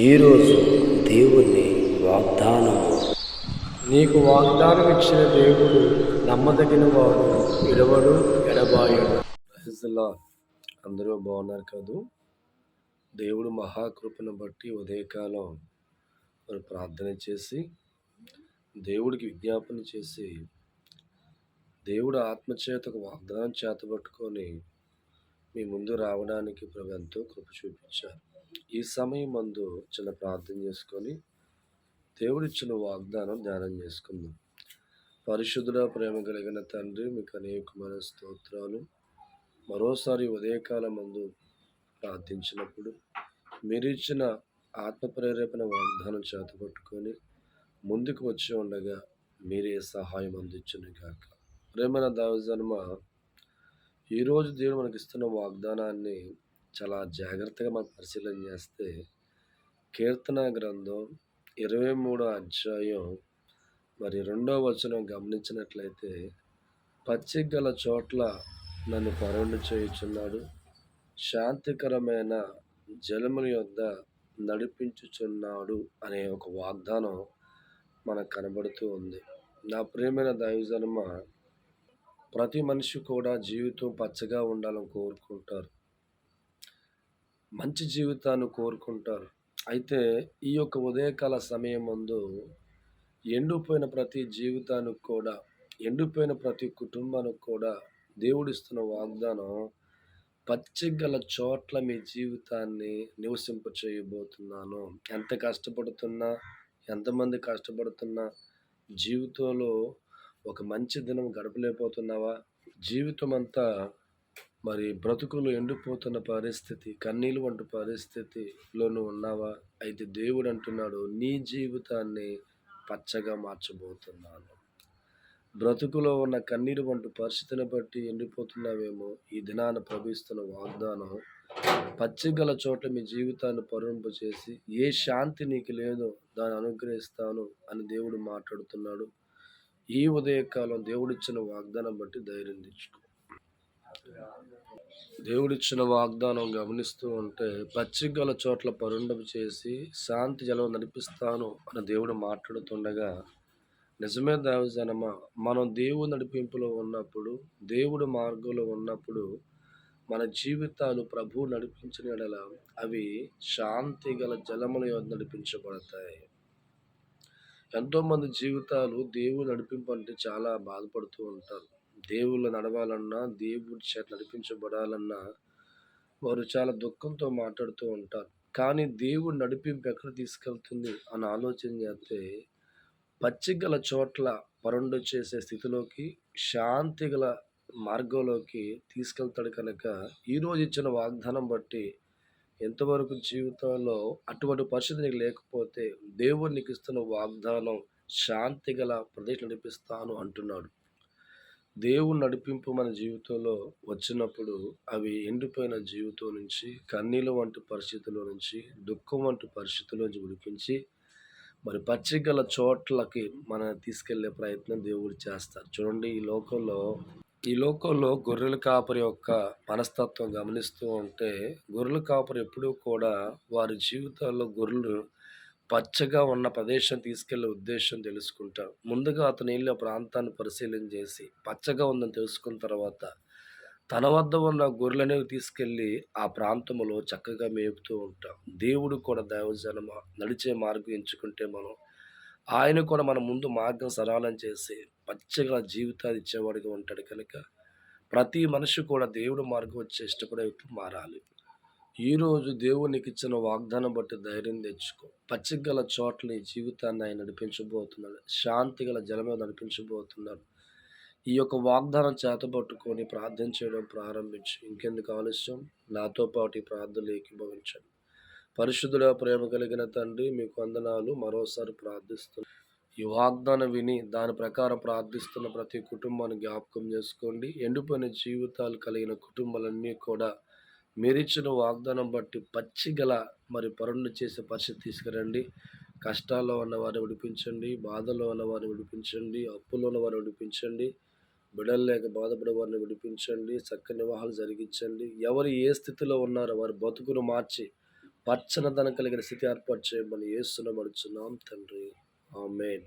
ఈరోజు దేవుని వాగ్దానము. నీకు వాగ్దానం ఇచ్చిన దేవుడు నమ్మదగిన వాడు విడవడు ఎడబాయడు. అందరూ బాగున్నారు కాదు? దేవుడు మహాకృపను బట్టి ఉదయకాలం మరి ప్రార్థన చేసి దేవుడికి విజ్ఞాపన చేసి దేవుడు ఆత్మచేతకు వాగ్దానం చేతబట్టుకొని మీ ముందు రావడానికి ప్రభు ఎంతో కృప చూపించారు. ఈ సమయం మందు చిన్న ప్రార్థన చేసుకొని దేవుడిచ్చిన వాగ్దానం ధ్యానం చేసుకుందాం. పరిశుద్ధుల ప్రేమ కలిగిన తండ్రి మీకు అనేకమైన స్తోత్రాలు. మరోసారి ఉదయకాలం మందు ప్రార్థించినప్పుడు మీరిచ్చిన ఆత్మ ప్రేరేపణ వాగ్దానం చేతపట్టుకొని ముందుకు వచ్చి ఉండగా మీరే సహాయం అందించును గాక. ప్రేమన దావజన్మ ఈరోజు దేవుడు మనకిస్తున్న వాగ్దానాన్ని చాలా జాగ్రత్తగా మనం పరిశీలన చేస్తే కీర్తన గ్రంథం ఇరవై మూడో అధ్యాయం మరి రెండో వచనం గమనించినట్లయితే పచ్చిక గల చోట్ల నన్ను పరుండు చేయుచున్నాడు. శాంతికరమైన జలముల యొద్ద నడిపించుచున్నాడు అనే ఒక వాగ్దానం మనకు కనబడుతూ ఉంది. నా ప్రియమైన దైవజన్మ ప్రతి మనిషి కూడా జీవితం పచ్చగా ఉండాలని కోరుకుంటారు. మంచి జీవితాన్ని కోరుకుంటారు. అయితే ఈ యొక్క ఉదయకాల సమయం ముందు ఎండిపోయిన ప్రతి జీవితానికి కూడా ఎండిపోయిన ప్రతి కుటుంబానికి కూడా దేవుడిస్తున్న వాగ్దానం పచ్చిగల చోట్ల మీ జీవితాన్ని నివసింప చేయబోతున్నాను. ఎంత కష్టపడుతున్నా ఎంతమంది కష్టపడుతున్నా జీవితంలో ఒక మంచి దినం గడపలేకపోతున్నావా? జీవితం అంతా మరి బ్రతుకులు ఎండిపోతున్న పరిస్థితి కన్నీళ్ళు వంటి పరిస్థితిలోనూ ఉన్నావా? అయితే దేవుడు అంటున్నాడు నీ జీవితాన్ని పచ్చగా మార్చబోతున్నాను. బ్రతుకులో ఉన్న కన్నీరు వంటి పరిస్థితిని బట్టి ఎండిపోతున్నావేమో? ఈ దినాన ప్రవహిస్తున్న వాగ్దానం పచ్చిగల చోట మీ జీవితాన్ని పరుంపు చేసి ఏ శాంతి నీకు లేదో దాన్ని అనుగ్రహిస్తాను అని దేవుడు మాట్లాడుతున్నాడు. ఈ ఉదయకాలం దేవుడిచ్చిన వాగ్దానం బట్టి ధైర్యం తెచ్చుకో. దేవుడిచ్చిన వాగ్దానం గమనిస్తూ ఉంటే పచ్చిగల చోట్ల పరుండపు చేసి శాంతి జలం నడిపిస్తాను అని దేవుడు మాట్లాడుతుండగా నిజమే దావిజనమ మనం దేవుడు నడిపింపులో ఉన్నప్పుడు దేవుడు మార్గంలో ఉన్నప్పుడు మన జీవితాలు ప్రభువు నడిపించిన యెడల అవి శాంతి గల జలముల నడిపించబడతాయి. ఎంతోమంది జీవితాలు దేవుడు నడిపింపు అంటే చాలా బాధపడుతూ ఉంటారు. దేవుళ్ళు నడవాలన్నా దేవుడి చేత నడిపించబడాలన్నా వారు చాలా దుఃఖంతో మాట్లాడుతూ ఉంటారు. కానీ దేవుడు నడిపింపు ఎక్కడ తీసుకెళ్తుంది అని ఆలోచన చేస్తే పచ్చిగల చోట్ల పరుండు చేసే స్థితిలోకి శాంతి గల మార్గంలోకి తీసుకెళ్తాడు కనుక ఈరోజు ఇచ్చిన వాగ్దానం బట్టి ఎంతవరకు జీవితంలో అటువంటి పరిస్థితి నీకు లేకపోతే దేవుడు నీకు ఇస్తున్న వాగ్దానం శాంతి గల ప్రదేశం నడిపిస్తాను అంటున్నాడు. దేవుడు నడిపింపు మన జీవితంలో వచ్చినప్పుడు అవి ఎండిపోయిన జీవితం నుంచి కన్నీళ్ళ వంటి పరిస్థితుల నుంచి దుఃఖం వంటి పరిస్థితుల నుంచి విడిపించి మరి పచ్చిగల చోట్లకి మన తీసుకెళ్ళే ప్రయత్నం దేవుడు చేస్తారు. చూడండి ఈ లోకంలో ఈ లోకంలో గొర్రెల కాపరి యొక్క మనస్తత్వం గమనిస్తూ ఉంటే గొర్రెల కాపరి ఎప్పుడూ కూడా వారి జీవితాల్లో గొర్రెలు పచ్చగా ఉన్న ప్రదేశం తీసుకెళ్ళే ఉద్దేశం తెలుసుకుంటారు ముందుగా అతను వెళ్ళి ఆ ప్రాంతాన్ని పరిశీలన చేసి పచ్చగా ఉందని తెలుసుకున్న తర్వాత తన వద్ద ఉన్న గొర్రెలనేవి తీసుకెళ్ళి ఆ ప్రాంతంలో చక్కగా మేపుతూ ఉంటాం. దేవుడు కూడా దైవజనమ? నడిచే మార్గం ఎంచుకుంటే మనం ఆయన కూడా మన ముందు మార్గం సరళం చేసి పచ్చగా జీవితాలు ఇచ్చేవాడిగా ఉంటాడు కనుక ప్రతి మనిషి కూడా దేవుడు మార్గం వచ్చి ఇష్టపడే వ్యక్తి మారాలి. ఈరోజు దేవునికి ఇచ్చిన వాగ్దానం బట్టి ధైర్యం తెచ్చుకో. పచ్చిగల చోట్ల ఈ జీవితాన్ని ఆయన నడిపించబోతున్నాడు. శాంతి గల జలమే నడిపించబోతున్నాడు. ఈ యొక్క వాగ్దానం చేతబట్టుకొని ప్రార్థన చేయడం ప్రారంభించి. ఇంకెందుకు ఆలస్యం? నాతో పాటు ఈ ప్రార్థనలు ఏకీభవించండి. పరిశుద్ధుల ప్రేమ కలిగిన తండ్రి మీకు వందనాలు. మరోసారి ప్రార్థిస్తున్నాను ఈ వాగ్దానం విని దాని ప్రకారం ప్రార్థిస్తున్న ప్రతి కుటుంబాన్ని జ్ఞాపకం చేసుకోండి. ఎండిపోయిన జీవితాలు కలిగిన కుటుంబాలన్నీ కూడా మీరిచ్చిన వాగ్దానం బట్టి పచ్చిగల మరి పరుణ్ణి చేసే పరిస్థితి తీసుకురండి. కష్టాల్లో ఉన్న వారిని విడిపించండి. బాధలో ఉన్నవారిని విడిపించండి. అప్పులో ఉన్నవారిని విడిపించండి. బిడలు లేక బాధపడే వారిని విడిపించండి. చక్కని వివాహాలు జరిగించండి. ఎవరు ఏ స్థితిలో ఉన్నారో వారి బతుకును మార్చి పచ్చనదనం కలిగిన స్థితి ఏర్పాటు చేయమని ఏసున పడుచున్నాం తండ్రి. ఆమెన్.